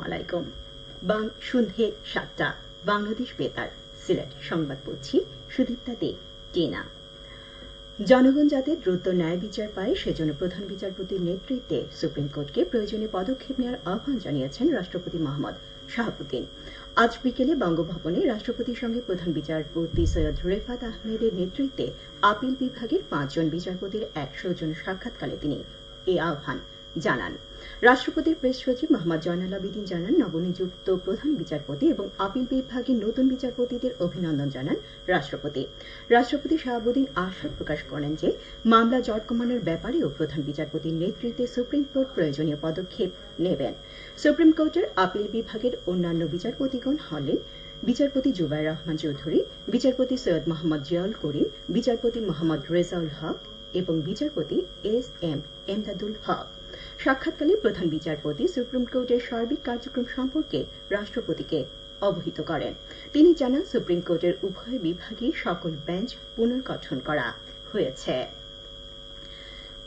আলাইকুম বাং সন্ধে সাতটা, বাংলাদেশ বেতার, সিলেট। সংবাদ পড়ছি সুদীপ্তা দে, টিনা। জনগণ যাতে দ্রুত ন্যায় বিচার পায়, সেজন্য প্রধান বিচারপতির নেতৃত্বে সুপ্রিম কোর্টকে প্রয়োজনীয় পদক্ষেপ নেওয়ার আহ্বান জানিয়েছেন রাষ্ট্রপতি মোহাম্মদ শাহাবুদ্দিন। আজ বিকেলে বঙ্গভবনে রাষ্ট্রপতির সঙ্গে প্রধান বিচারপতি সৈয়দ রেফাত আহমেদের নেতৃত্বে আপিল বিভাগের পাঁচজন বিচারপতির এক সৌজন্য সাক্ষাৎকালে তিনি এই আহ্বান জানান। রাষ্ট্রপতির প্রেস সচিব মোহাম্মদ জয়নাল আবিদিন জানান, নবনিযুক্ত প্রধান বিচারপতি এবং আপিল বিভাগের নতুন বিচারপতিদের অভিনন্দন জানান রাষ্ট্রপতি। রাষ্ট্রপতি শাহাবুদ্দিন আশা প্রকাশ করেন যে, মামলা জট কমানোর ব্যাপারেও প্রধান বিচারপতির নেতৃত্বে সুপ্রিম কোর্ট প্রয়োজনীয় পদক্ষেপ নেবেন। সুপ্রিম কোর্টের আপিল বিভাগের অন্যান্য বিচারপতিগণ হলেন বিচারপতি জুবাইর রহমান চৌধুরী, বিচারপতি সৈয়দ মোহাম্মদ জিয়াউল করিম, বিচারপতি মোহাম্মদ রেজাউল হক এবং বিচারপতি এস এম এমদাদুল হক। সাক্ষাৎকালে প্রধান বিচারপতি সুপ্রিম কোর্টের সার্বিক কার্যক্রম সম্পর্কে রাষ্ট্রপতিকে অবহিত করেন। তিনি জানান, সুপ্রিম কোর্টের উভয় বিভাগে সকল বেঞ্চ পুনর্গঠন করা হয়েছে।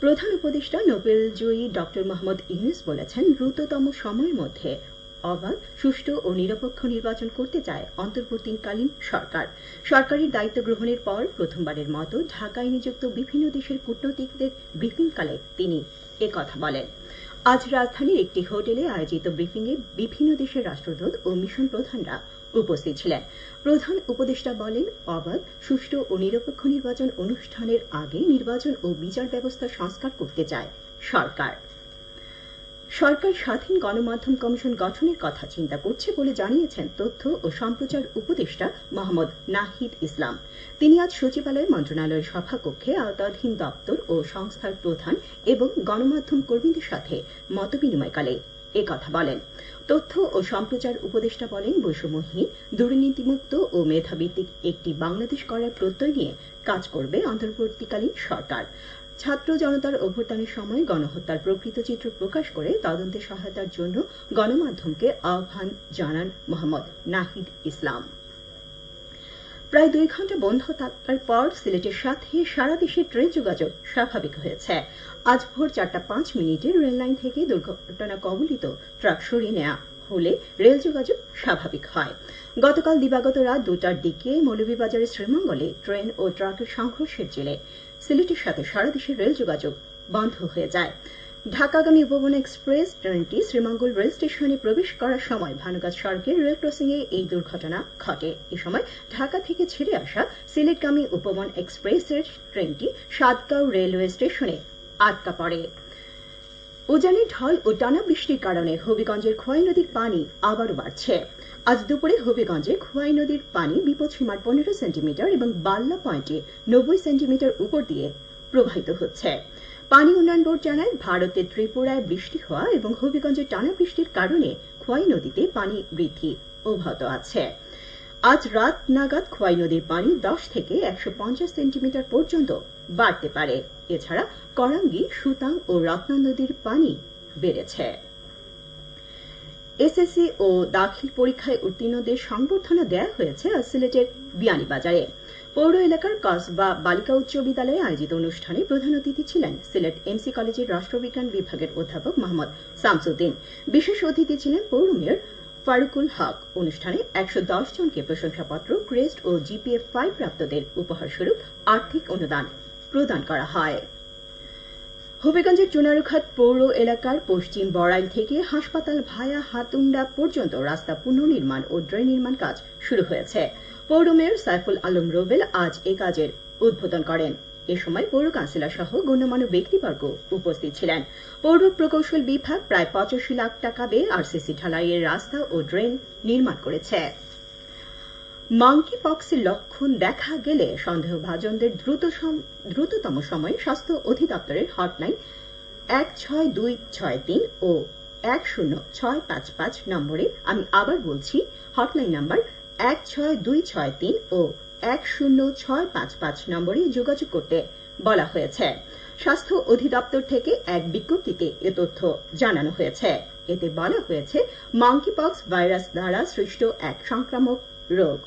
প্রধান উপদেষ্টা নোবেল জয়ী ড মোহাম্মদ ইউনুস বলেছেন, দ্রুততম সময়ের মধ্যে অবাধ, সুষ্ঠু ও নিরপেক্ষ নির্বাচন করতে চায় অন্তর্বর্তীকালীন সরকার। সরকারের দায়িত্ব গ্রহণের পর প্রথমবারের মতো ঢাকায় নিযুক্ত বিভিন্ন দেশের কূটনৈতিকদের ব্রিফিংকালে তিনি একথা বলেন। আজ রাজধানীর একটি হোটেলে আয়োজিত ব্রিফিংয়ে বিভিন্ন দেশের রাষ্ট্রদূত ও মিশন প্রধানরা উপস্থিত ছিলেন। প্রধান উপদেষ্টা বলেন, অবাধ, সুষ্ঠু ও নিরপেক্ষ নির্বাচন অনুষ্ঠানের আগে নির্বাচন ও বিচার ব্যবস্থা সংস্কার করতে চায় সরকার। সরকার স্বাধীন গণমাধ্যম কমিশন গঠনের কথা চিন্তা করছে বলে জানিয়েছেন তথ্য ও সম্প্রচার উপদেষ্টা মোহাম্মদ নাহিদ ইসলাম। তিনি আজ সচিবালয় মন্ত্রণালয়ের সভাকক্ষে আওতাধীন দপ্তর ও সংস্থার প্রধান এবং গণমাধ্যম কর্মীদের সাথে মতবিনিময়কালে কথা বলেন। তথ্য ও সম্প্রচার উপদেষ্টা বলেন বৈষম্যহীন দুর্নীতিমুক্ত ও মেধাভিত্তিক একটি বাংলাদেশ করার প্রত্যয় নিয়ে কাজ করবে অন্তর্বর্তীকালীন সরকার। ছাত্র জনতার অভ্যুত্থানের সময় গণহত্যার প্রকৃত চিত্র প্রকাশ করে তদন্তে সহায়তার জন্য গণমাধ্যমকে আহ্বান জানান মোহাম্মদ নাহিদ ইসলাম। প্রায় দুই ঘণ্টা বন্ধ থাকার পর সিলেটের সাথে সারা দেশে ট্রেন যোগাযোগ স্বাভাবিক হয়েছে। আজ ভোর চারটা পাঁচ মিনিটে রেললাইন থেকে দুর্ঘটনা কবলিত ট্রাক সরিয়ে নেওয়া হলে রেল যোগাযোগ স্বাভাবিক হয়। গতকাল দিবাগত রাত দুটার দিকে মৌলভীবাজারের শ্রীমঙ্গলে ট্রেন ও ট্রাকের সংঘর্ষের জেলে সিলেটের সাথে সারা দেশের রেল যোগাযোগ বন্ধ হয়ে যায়। ঢাকাগামী উপবন এক্সপ্রেস ট্রেনটি শ্রীমঙ্গল রেল স্টেশনে প্রবেশ করার সময় ভানুগাছ সড়কের রেল ক্রসিংয়ে এই দুর্ঘটনা ঘটে। এ সময় ঢাকা থেকে ছেড়ে আসা সিলেটগামী উপবন এক্সপ্রেসের ট্রেনটি সাতগাঁও রেলওয়ে স্টেশনে আটকা পড়ে। উজানি ঢল ও টানা বৃষ্টির কারণে হবিগঞ্জের খোয়াই নদীর পানি আবারও বাড়ছে। আজ দুপুরে হবিগঞ্জে খোয়াই নদীর পানি বিপদসীমার পনেরো সেন্টিমিটার এবং বাল্লা পয়েন্টে নব্বই সেন্টিমিটার উপর দিয়ে প্রবাহিত হচ্ছে। পানি উন্নয়ন বোর্ড জানায় ভারতের ত্রিপুরায় বৃষ্টি হওয়া এবং হবিগঞ্জে টানা বৃষ্টির কারণে খোয়াই নদীতে পানি বৃদ্ধি অব্যাহত আছে। আজ রাত নাগাদ খোয়াই নদীর পানি দশ থেকে একশো পঞ্চাশ সেন্টিমিটার পর্যন্ত বাড়তে পারে। এছাড়া করাঙ্গি, সুতাং ও রত্না নদীর পানি বেড়েছে। এসএসসি ও দাখিল পরীক্ষায় উত্তীর্ণদের সংবর্ধনা দেয়া হয়েছে সিলেটের বিয়ানীবাজারে। পৌর এলাকার কসবা বালিকা উচ্চ বিদ্যালয়ে আয়োজিত অনুষ্ঠানে প্রধান অতিথি ছিলেন সিলেট এমসি কলেজের রাষ্ট্রবিজ্ঞান বিভাগের অধ্যাপক মোহাম্মদ শামসুদ্দিন। বিশেষ অতিথি ছিলেন পৌর মেয়র ফারুকুল হক অনুষ্ঠানে একশো দশ জনকে প্রশংসাপত্র, ক্রেস্ট ও জিপিএফ ফাইভ প্রাপ্তদের উপহারস্বরূপ আর্থিক অনুদান প্রদান করা হয়। হবিগঞ্জের চুনারুঘাট পৌর এলাকার পশ্চিম বড়াইল থেকে হাসপাতাল ভায়া হাতুন্ডা পর্যন্ত রাস্তা পুনর্নির্মাণ ও ড্রেন নির্মাণ কাজ শুরু হয়েছে। পৌর মেয়র সাইফুল আলম রোবেল আজ এ কাজের উদ্বোধন করেন। এ সময় পৌর কাউন্সিলর সহ গণ্যমান্য ব্যক্তিবর্গ উপস্থিত ছিলেন। পৌর প্রকৌশল বিভাগ প্রায় পঁচাশি লাখ টাকা ব্যয়ে আরসিসি ঢালাইয়ের রাস্তা ও ড্রেন নির্মাণ করেছে। মাঙ্কি পক্সের লক্ষণ দেখা গেলে সন্দেহভাজনদের দ্রুত দ্রুততম সময়ে স্বাস্থ্য অধিদপ্তরের হটলাইন এক ছয় দুই ছয় তিন ও এক শূন্য ছয় পাঁচ পাঁচ নম্বরে। আমি আবার বলছি, হটলাইন নাম্বার এক ছয় দুই ছয় তিন ও এক শূন্য ছয় পাঁচ পাঁচ নম্বরে যোগাযোগ করতে বলা হয়েছে। স্বাস্থ্য অধিদপ্তর থেকে এক বিজ্ঞপ্তিতে এ তথ্য জানানো হয়েছে। এতে বলা হয়েছে মাঙ্কিপক্স ভাইরাস দ্বারা সৃষ্ট এক সংক্রামক রোগ।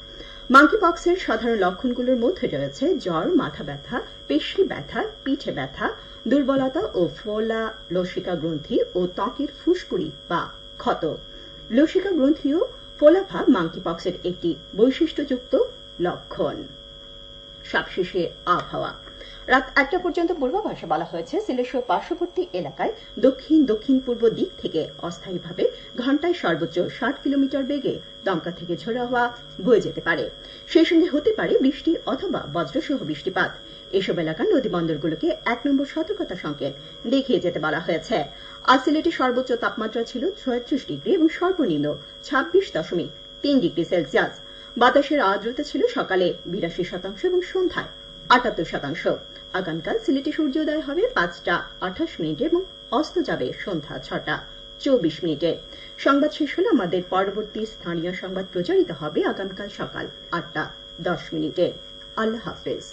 মাঙ্কিপক্সের সাধারণ লক্ষণগুলোর মধ্যে রয়েছে জ্বর, মাথা ব্যথা, পেশি ব্যথা, পিঠে ব্যথা, দুর্বলতা ও ফোলা, লসিকা গ্রন্থি ও ত্বকের ফুসকুড়ি বা ক্ষত। লসিকা গ্রন্থি ও ফোলাফা মাংকি পক্সের একটি বৈশিষ্ট্যযুক্ত লক্ষণ। সবশেষে আবহাওয়া। রাত একটা পর্যন্ত পূর্বাভাসে বলা হয়েছে সিলেট পার্শ্ববর্তী এলাকায় দক্ষিণ দক্ষিণ পূর্ব দিক থেকে অস্থায়ীভাবে ঘন্টায় সর্বোচ্চ ষাট কিলোমিটার বেগে দমকা থেকে ঝোড়ো হওয়া বয়ে যেতে পারে। সেই সঙ্গে হতে পারে বৃষ্টি অথবা বজ্রসহ বৃষ্টিপাত। এসব এলাকার নদী বন্দরগুলোকে এক নম্বর সতর্কতা সংকেত দেখিয়ে যেতে বলা হয়েছে। আজ সিলেটে সর্বোচ্চ তাপমাত্রা ছিল ছয়ত্রিশ ডিগ্রি এবং সর্বনিম্ন ছাব্বিশ দশমিক তিন ডিগ্রি সেলসিয়াস। বাতাসের আর্দ্রতা ছিল সকালে বিরাশি শতাংশ এবং সন্ধ্যায় আটাত্তর শতাংশ। আগামীকাল সিলেটে সূর্যোদয় হবে পাঁচটা আঠাশ মিনিটে এবং অস্ত যাবে সন্ধ্যা ছটা চব্বিশ মিনিটে। সংবাদ শেষ হলে আমাদের পরবর্তী স্থানীয় সংবাদ প্রচারিত হবে আগামীকাল সকাল আটটা দশ মিনিটে। আল্লাহ হাফেজ।